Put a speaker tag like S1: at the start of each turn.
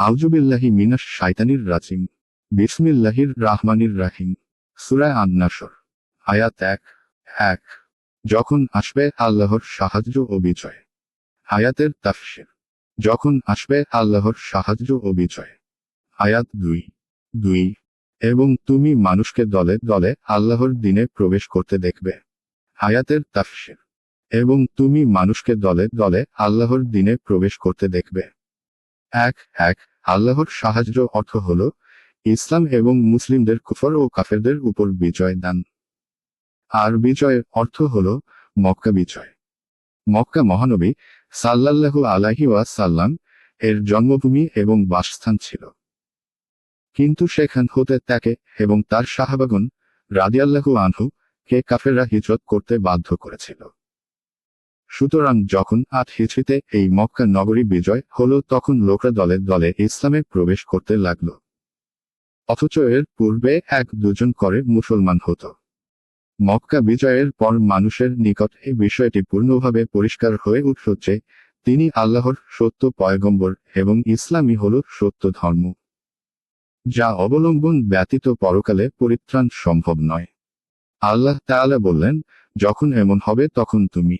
S1: আউজুবিল্লাহি মিনাস শাইতানির রাজিম। বিসমিল্লাহির রাহমানির রাহিম। সুরায় আন্নাসর, আয়াত এক এক। যখন আসবে আল্লাহর সাহায্য ও বিজয়। আয়াতের তাফসির, যখন আসবে আল্লাহর সাহায্য ও বিজয়। আয়াত দুই দুই। এবং তুমি মানুষকে দলে দলে আল্লাহর দিনে প্রবেশ করতে দেখবে। আয়াতের তাফসির, এবং তুমি মানুষকে দলে দলে আল্লাহর দিনে প্রবেশ করতে দেখবে। এক এক। আল্লাহর সাহায্য অর্থ হল, ইসলাম এবং মুসলিমদের কুফর ও কাফেরদের উপর বিজয় দান। আর বিজয়ের অর্থ হল, মক্কা বিজয়। মক্কা মহানবী সাল্লাল্লাহু আলাহি ওয়াসাল্লাম এর জন্মভূমি এবং বাসস্থান ছিল। কিন্তু সেখান হতে তাকে এবং তার সাহাবাগন রাদিয়াল্লাহু আনহু কে কাফেররা হিজরত করতে বাধ্য করেছিল। সুতরাং যখন আট হিজড়িতে এই মক্কা নগরী বিজয় হলো, তখন লোকরা দলে দলে ইসলামে প্রবেশ করতে লাগল। অথচ এর পূর্বে এক দুজন করে মুসলমান হতো। মক্কা বিজয়ের পর মানুষের নিকট এই বিষয়টি পূর্ণভাবে পরিষ্কার হয়ে উঠল যে, তিনি আল্লাহর সত্য পয়গম্বর এবং ইসলামই হল সত্য ধর্ম, যা অবলম্বন ব্যতীত পরকালে পরিত্রাণ সম্ভব নয়। আল্লাহ তাআলা বললেন, যখন এমন হবে, তখন তুমি